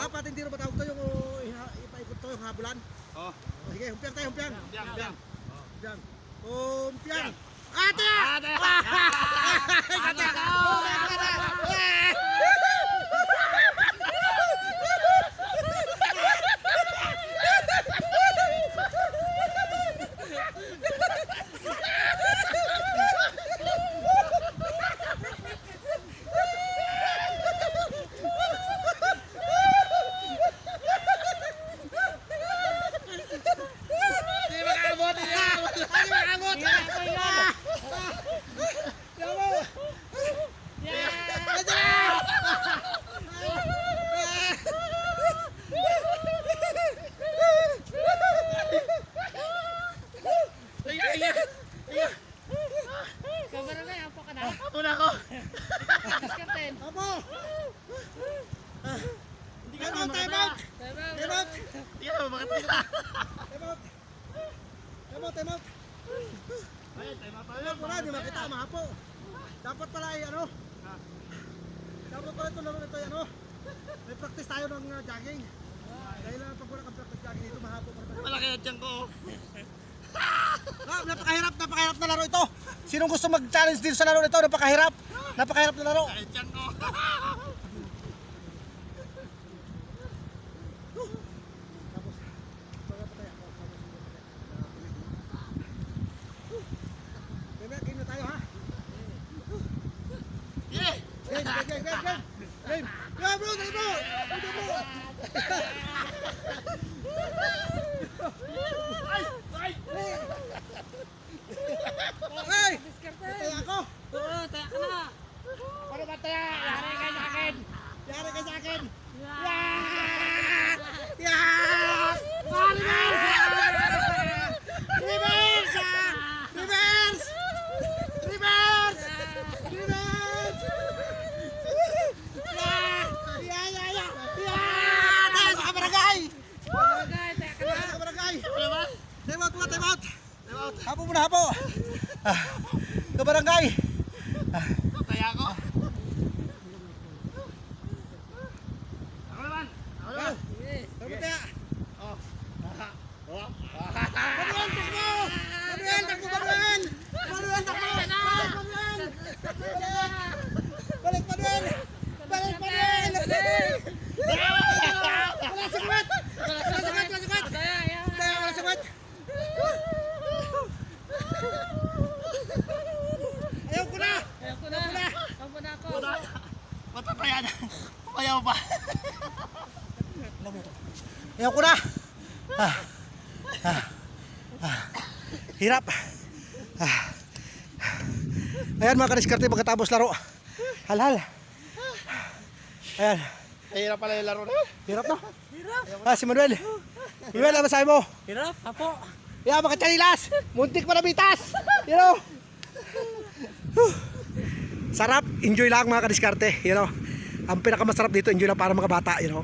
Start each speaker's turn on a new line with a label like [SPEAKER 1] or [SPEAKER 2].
[SPEAKER 1] Dapat hindi rin matawag uh, iha- ipaikot to yung habulan.
[SPEAKER 2] Oh.
[SPEAKER 1] O, sige, humpiang tayo, humpiang.
[SPEAKER 2] Humpiang, humpiang.
[SPEAKER 1] Humpiang. Humpiang. Ate!
[SPEAKER 2] Ate!
[SPEAKER 1] Ate!
[SPEAKER 2] Hindi makaabot! Hindi makaabot!
[SPEAKER 1] Hindi makaabot! Yawa! Ate na!
[SPEAKER 2] Ay, ay!
[SPEAKER 3] Kamera na, apo ka na.
[SPEAKER 2] Ako na ako!
[SPEAKER 3] Diskarten.
[SPEAKER 1] Apo!
[SPEAKER 2] Hindi ka
[SPEAKER 1] Time
[SPEAKER 2] naman
[SPEAKER 1] out, time out! Time out!
[SPEAKER 2] Hindi ka naman makatira!
[SPEAKER 1] Time out! Time out, time out!
[SPEAKER 2] Ay, tayo pa
[SPEAKER 1] Alam ko di makita, mahapo. Dapat pala ay ano? Dapat pala ito laro ito ay ano? May practice tayo ng uh, jogging. Dahil lang pag wala kang practice jogging dito, mahapo pa rin.
[SPEAKER 2] Malaki na tiyan ko!
[SPEAKER 1] Ah, napakahirap, napakahirap na laro ito. Sinong gusto mag-challenge dito sa laro ito? Napakahirap. Napakahirap na laro.
[SPEAKER 2] Na tiyan ko!
[SPEAKER 1] Tapos, baga pa tayo. Game, game na tayo ha.
[SPEAKER 2] Yeah!
[SPEAKER 1] Game, game, game, game, game. Game. Yeah, bro, dali bro. Dali bro.
[SPEAKER 2] Ay! Ay!
[SPEAKER 1] Hey!
[SPEAKER 3] Diskarten.
[SPEAKER 1] Kaya ako.
[SPEAKER 3] Oo, tayo ka na.
[SPEAKER 1] Ano ba tayo? Yari kayo sa akin. Yari kayo sa akin.
[SPEAKER 3] Yeah.
[SPEAKER 1] Yeah! Ah, reverse! Reverse! ah! Reverse! Reverse! Reverse! Yeah! Yeah, yeah, yeah! Yeah! Tayo sa kabarangay!
[SPEAKER 3] Bagay, tayo ka
[SPEAKER 1] Tayo
[SPEAKER 3] na.
[SPEAKER 1] sa kabarangay!
[SPEAKER 2] Ano naman?
[SPEAKER 1] Time out muna, time out!
[SPEAKER 2] Time out!
[SPEAKER 1] Hapo muna, hapo! Ah, kabarangay!
[SPEAKER 2] Patay ako! Ako naman! Ako naman!
[SPEAKER 3] Sige.
[SPEAKER 1] Ano ba tayo?
[SPEAKER 2] Oh! Oh!
[SPEAKER 1] Manuel, takbo! Manuel, takbo, Manuel! Manuel, takbo! Balik, Manuel! Balik, Manuel! Balik, Manuel! Wala sakwat! Wala sakwat, wala sakwat!
[SPEAKER 3] Kaya, yan.
[SPEAKER 1] Kaya wala sakwat! Ayaw ko na!
[SPEAKER 3] Ayaw ko na. Ayaw ko na ako.
[SPEAKER 2] Matataya na! Ayaw pa!
[SPEAKER 1] Ayaw ko na! Ah. Ah. Ah. Hirap! Ah. Ayan mga kadiskarte pagkatapos laro. Halhal. Ayan.
[SPEAKER 2] Hirap pala yung laro na.
[SPEAKER 1] Hirap na. Hirap. Ah, si Manuel. Manuel, ano masabi mo?
[SPEAKER 3] Hirap, apo.
[SPEAKER 1] Yeah, mga chanilas! Muntik pa nabitas! You know? Sarap, enjoy lang mga kadiskarte, you know. Ang pinakamasarap dito, enjoy lang para mga bata, you know.